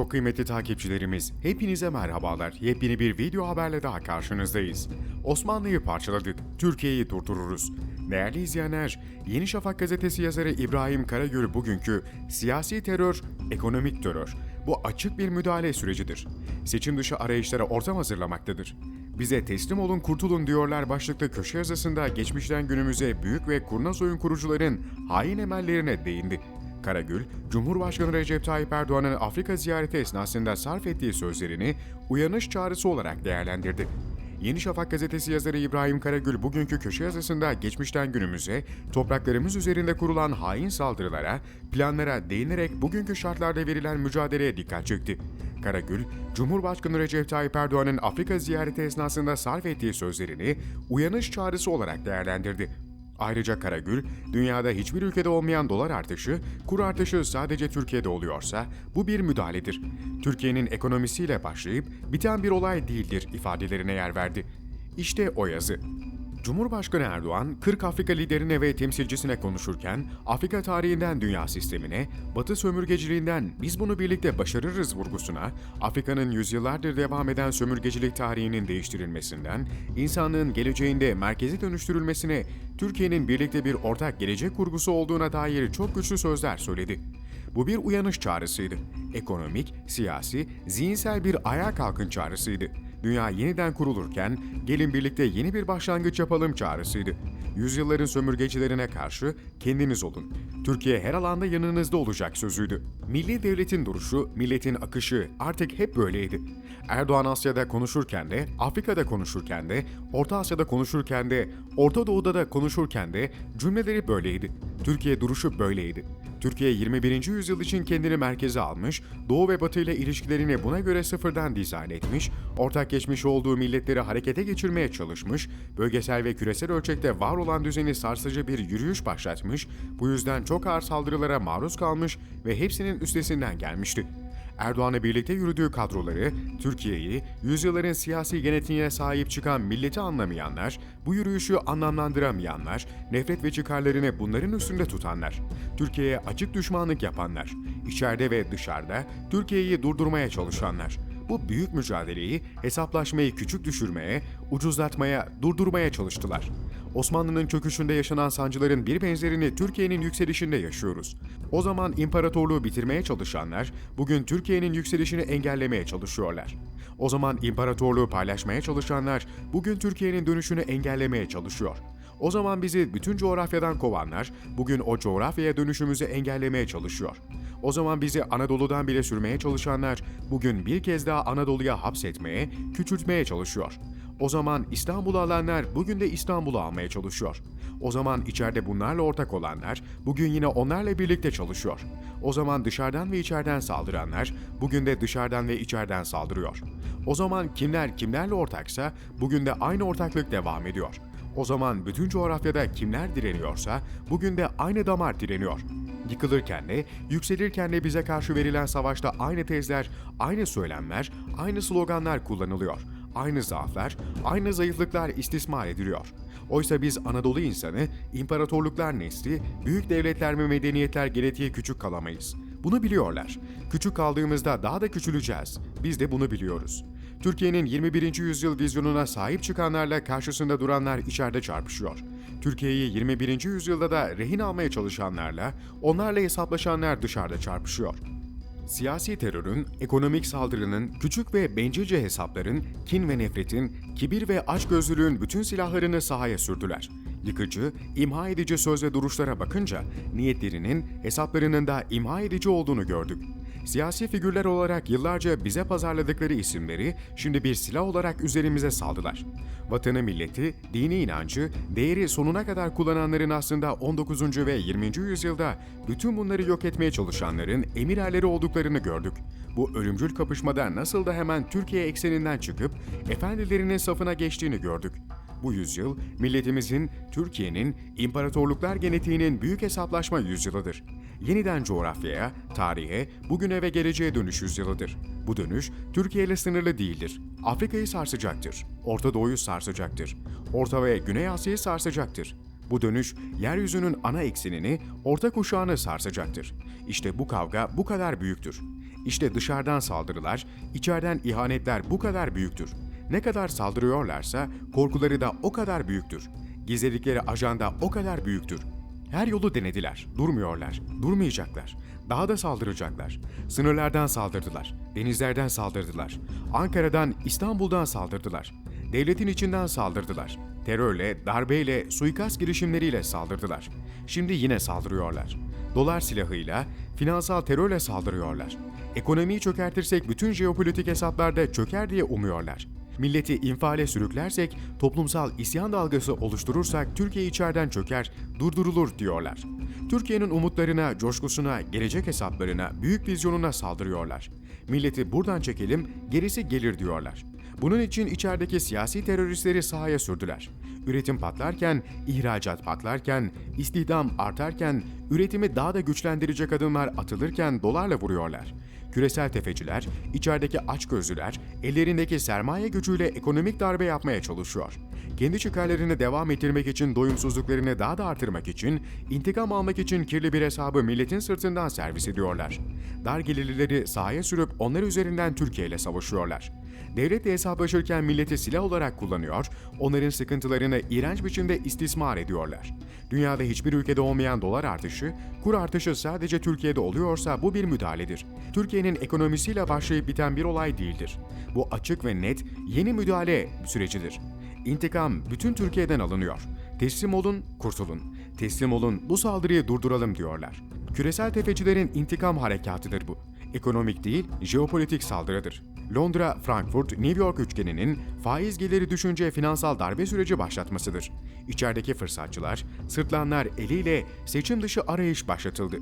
Çok kıymetli takipçilerimiz, hepinize merhabalar. Yepyeni bir video haberle daha karşınızdayız. Osmanlı'yı parçaladık, Türkiye'yi durdururuz. Değerli izleyenler, Yeni Şafak gazetesi yazarı İbrahim Karagül bugünkü siyasi terör, ekonomik terör. Bu açık bir müdahale sürecidir. Seçim dışı arayışlara ortam hazırlamaktadır. Bize teslim olun kurtulun diyorlar başlıklı köşe yazısında geçmişten günümüze büyük ve kurnaz oyun kurucuların hain emellerine değindi. Karagül, Cumhurbaşkanı Recep Tayyip Erdoğan'ın Afrika ziyareti esnasında sarf ettiği sözlerini uyanış çağrısı olarak değerlendirdi. Yeni Şafak gazetesi yazarı İbrahim Karagül bugünkü köşe yazısında geçmişten günümüze topraklarımız üzerinde kurulan hain saldırılara, planlara değinerek bugünkü şartlarda verilen mücadeleye dikkat çekti. Karagül, Cumhurbaşkanı Recep Tayyip Erdoğan'ın Afrika ziyareti esnasında sarf ettiği sözlerini uyanış çağrısı olarak değerlendirdi. Ayrıca Karagül, dünyada hiçbir ülkede olmayan dolar artışı, kur artışı sadece Türkiye'de oluyorsa bu bir müdahaledir. Türkiye'nin ekonomisiyle başlayıp biten bir olay değildir ifadelerine yer verdi. İşte o yazı. Cumhurbaşkanı Erdoğan, 40 Afrika liderine ve temsilcisine konuşurken Afrika tarihinden dünya sistemine, Batı sömürgeciliğinden biz bunu birlikte başarırız vurgusuna, Afrika'nın yüzyıllardır devam eden sömürgecilik tarihinin değiştirilmesinden, insanlığın geleceğinde merkeze dönüştürülmesine, Türkiye'nin birlikte bir ortak gelecek kurgusu olduğuna dair çok güçlü sözler söyledi. Bu bir uyanış çağrısıydı. Ekonomik, siyasi, zihinsel bir ayağa kalkın çağrısıydı. Dünya yeniden kurulurken gelin birlikte yeni bir başlangıç yapalım çağrısıydı. Yüzyılların sömürgecilerine karşı kendiniz olun. Türkiye her alanda yanınızda olacak sözüydü. Milli devletin duruşu, milletin akışı artık hep böyleydi. Erdoğan Asya'da konuşurken de, Afrika'da konuşurken de, Orta Asya'da konuşurken de, Orta Doğu'da da konuşurken de cümleleri böyleydi. Türkiye duruşu böyleydi. Türkiye 21. yüzyıl için kendini merkeze almış, Doğu ve Batı ile ilişkilerini buna göre sıfırdan dizayn etmiş, ortak geçmiş olduğu milletleri harekete geçirmeye çalışmış, bölgesel ve küresel ölçekte var olan düzeni sarsıcı bir yürüyüş başlatmış, bu yüzden çok ağır saldırılara maruz kalmış ve hepsinin üstesinden gelmişti. Erdoğan'la birlikte yürüdüğü kadroları, Türkiye'yi, yüzyılların siyasi genetiğine sahip çıkan milleti anlamayanlar, bu yürüyüşü anlamlandıramayanlar, nefret ve çıkarlarını bunların üstünde tutanlar, Türkiye'ye açık düşmanlık yapanlar, içeride ve dışarıda Türkiye'yi durdurmaya çalışanlar, bu büyük mücadeleyi hesaplaşmayı küçük düşürmeye, ucuzlatmaya, durdurmaya çalıştılar. Osmanlı'nın çöküşünde yaşanan sancıların bir benzerini Türkiye'nin yükselişinde yaşıyoruz. O zaman imparatorluğu bitirmeye çalışanlar bugün Türkiye'nin yükselişini engellemeye çalışıyorlar. O zaman imparatorluğu paylaşmaya çalışanlar bugün Türkiye'nin dönüşünü engellemeye çalışıyor. O zaman bizi bütün coğrafyadan kovanlar bugün o coğrafyaya dönüşümüzü engellemeye çalışıyor. O zaman bizi Anadolu'dan bile sürmeye çalışanlar bugün bir kez daha Anadolu'ya hapsetmeye, küçültmeye çalışıyor. O zaman İstanbul'u alanlar bugün de İstanbul'u almaya çalışıyor. O zaman içeride bunlarla ortak olanlar bugün yine onlarla birlikte çalışıyor. O zaman dışarıdan ve içeriden saldıranlar bugün de dışarıdan ve içeriden saldırıyor. O zaman kimler kimlerle ortaksa bugün de aynı ortaklık devam ediyor. O zaman bütün coğrafyada kimler direniyorsa bugün de aynı damar direniyor. Yıkılırken de, yükselirken de bize karşı verilen savaşta aynı tezler, aynı söylemler, aynı sloganlar kullanılıyor. Aynı zaaflar, aynı zayıflıklar istismar ediliyor. Oysa biz Anadolu insanı, imparatorluklar nesli, büyük devletler ve medeniyetler genetiğe küçük kalamayız. Bunu biliyorlar. Küçük kaldığımızda daha da küçüleceğiz. Biz de bunu biliyoruz. Türkiye'nin 21. yüzyıl vizyonuna sahip çıkanlarla karşısında duranlar içeride çarpışıyor. Türkiye'yi 21. yüzyılda da rehin almaya çalışanlarla, onlarla hesaplaşanlar dışarıda çarpışıyor. Siyasi terörün, ekonomik saldırının, küçük ve bencilce hesapların, kin ve nefretin, kibir ve açgözlülüğün bütün silahlarını sahaya sürdüler. Yıkıcı, imha edici söz ve duruşlara bakınca niyetlerinin, hesaplarının da imha edici olduğunu gördük. Siyasi figürler olarak yıllarca bize pazarladıkları isimleri şimdi bir silah olarak üzerimize saldılar. Vatanı milleti, dini inancı, değeri sonuna kadar kullananların aslında 19. ve 20. yüzyılda bütün bunları yok etmeye çalışanların emirerleri olduklarını gördük. Bu ölümcül kapışmada nasıl da hemen Türkiye ekseninden çıkıp efendilerinin safına geçtiğini gördük. Bu yüzyıl milletimizin, Türkiye'nin, imparatorluklar genetiğinin büyük hesaplaşma yüzyılıdır. Yeniden coğrafyaya, tarihe, bugüne ve geleceğe dönüş yüzyılıdır. Bu dönüş Türkiye ile sınırlı değildir. Afrika'yı sarsacaktır. Orta Doğu'yu sarsacaktır. Orta ve Güney Asya'yı sarsacaktır. Bu dönüş yeryüzünün ana eksenini, orta kuşağını sarsacaktır. İşte bu kavga bu kadar büyüktür. İşte dışarıdan saldırılar, içeriden ihanetler bu kadar büyüktür. Ne kadar saldırıyorlarsa korkuları da o kadar büyüktür. Gizledikleri ajanda o kadar büyüktür. Her yolu denediler, durmuyorlar, durmayacaklar. Daha da saldıracaklar. Sınırlardan saldırdılar, denizlerden saldırdılar. Ankara'dan, İstanbul'dan saldırdılar. Devletin içinden saldırdılar. Terörle, darbeyle, suikast girişimleriyle saldırdılar. Şimdi yine saldırıyorlar. Dolar silahıyla, finansal terörle saldırıyorlar. Ekonomiyi çökertirsek bütün jeopolitik hesaplarda çöker diye umuyorlar. Milleti infiale sürüklersek, toplumsal isyan dalgası oluşturursak Türkiye içeriden çöker, durdurulur diyorlar. Türkiye'nin umutlarına, coşkusuna, gelecek hesaplarına, büyük vizyonuna saldırıyorlar. Milleti buradan çekelim, gerisi gelir diyorlar. Bunun için içerideki siyasi teröristleri sahaya sürdüler. Üretim patlarken, ihracat patlarken, istihdam artarken, üretimi daha da güçlendirecek adımlar atılırken dolarla vuruyorlar. Küresel tefeciler, içerideki açgözlüler, ellerindeki sermaye gücüyle ekonomik darbe yapmaya çalışıyor. Kendi çıkarlarını devam ettirmek için doyumsuzluklarını daha da artırmak için, intikam almak için kirli bir hesabı milletin sırtından servis ediyorlar. Dar gelirlileri sahaya sürüp onlar üzerinden Türkiye ile savaşıyorlar. Devletle hesaplaşırken milleti silah olarak kullanıyor, onların sıkıntılarını iğrenç biçimde istismar ediyorlar. Dünyada hiçbir ülkede olmayan dolar artışı, kur artışı sadece Türkiye'de oluyorsa bu bir müdahaledir. Türkiye'nin ekonomisiyle başlayıp biten bir olay değildir. Bu açık ve net yeni müdahale sürecidir. İntikam bütün Türkiye'den alınıyor. Teslim olun, kurtulun. Teslim olun, bu saldırıyı durduralım diyorlar. Küresel tefecilerin intikam harekatıdır bu. Ekonomik değil, jeopolitik saldırıdır. Londra, Frankfurt, New York üçgeninin faiz geliri düşünce finansal darbe süreci başlatmasıdır. İçerideki fırsatçılar, sırtlanlar eliyle seçim dışı arayış başlatıldı.